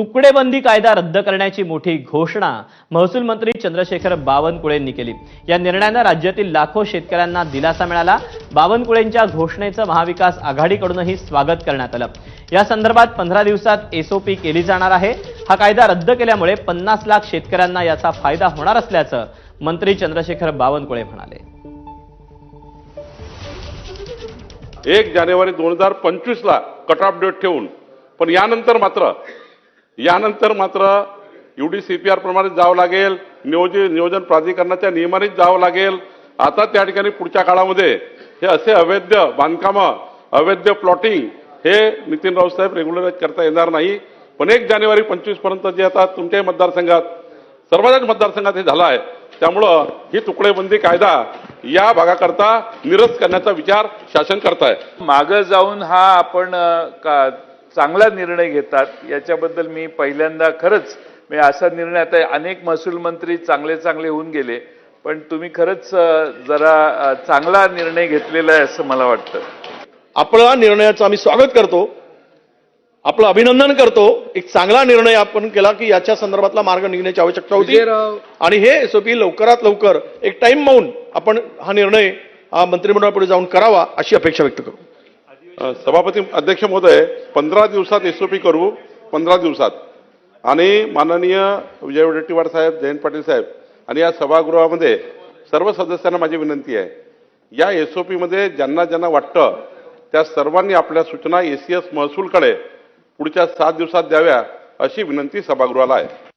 तुकडेबंदी कायदा रद्द करण्याची मोठी घोषणा महसूल मंत्री चंद्रशेखर बावनकुळेंनी केली. या निर्णयानं राज्यातील लाखो शेतकऱ्यांना दिलासा मिळाला. बावनकुळेंच्या घोषणेचं महाविकास आघाडीकडूनही स्वागत करण्यात आलं. या संदर्भात पंधरा दिवसात एसओपी केली जाणार आहे. हा कायदा रद्द केल्यामुळे पन्नास लाख शेतकऱ्यांना याचा फायदा होणार असल्याचं मंत्री चंद्रशेखर बावनकुळे म्हणाले. एक जानेवारी दोन हजार पंचवीसला कट ऑफ डेट ठेवून पण यानंतर मात्र यानंतर मात्र युडी सी पी आर प्रमाणे जावं लागेल. नियोजित नियोजन प्राधिकरणाच्या नियमानेच जावं लागेल. आता त्या ठिकाणी पुढच्या काळामध्ये हे असे अवैध बांधकामं अवैध प्लॉटिंग हे नितीन राऊत साहेब करता येणार नाही. पण एक जानेवारी पंचवीसपर्यंत जे आता तुमच्याही मतदारसंघात सर्वांच्याच मतदारसंघात हे झालं आहे. त्यामुळं ही तुकडेबंदी कायदा या भागाकरता निरस्त करण्याचा विचार शासन करत आहे मागं जाऊन हा आपण का चांगला निर्णय घेतात याच्याबद्दल मी पहिल्यांदा खरंच मी असा निर्णय आता अनेक महसूल मंत्री चांगले चांगले होऊन गेले पण तुम्ही खरंच जरा चांगला निर्णय घेतलेला आहे असं मला वाटतं. आपल्या निर्णयाचं आम्ही स्वागत करतो आपलं अभिनंदन करतो एक चांगला निर्णय आपण केला की याच्या संदर्भातला मार्ग निघण्याची आवश्यकता होती. आणि हे एसओपी लवकरात लवकर एक टाइम मावून आपण हा निर्णय मंत्रिमंडळापुढे जाऊन करावा अशी अपेक्षा व्यक्त करू. सभापती अध्यक्ष महोदय पंधरा दिवसात एसओपी करू पंधरा दिवसात. आणि माननीय विजय वडेट्टीवार साहेब जयंत पाटील साहेब आणि या सभागृहामध्ये सर्व सदस्यांना माझी विनंती आहे. या एस ओ पीमध्ये ज्यांना ज्यांना वाटतं त्या सर्वांनी आपल्या सूचना एसीएस महसूलकडे पुढच्या सात दिवसात द्याव्या अशी विनंती सभागृहाला आहे.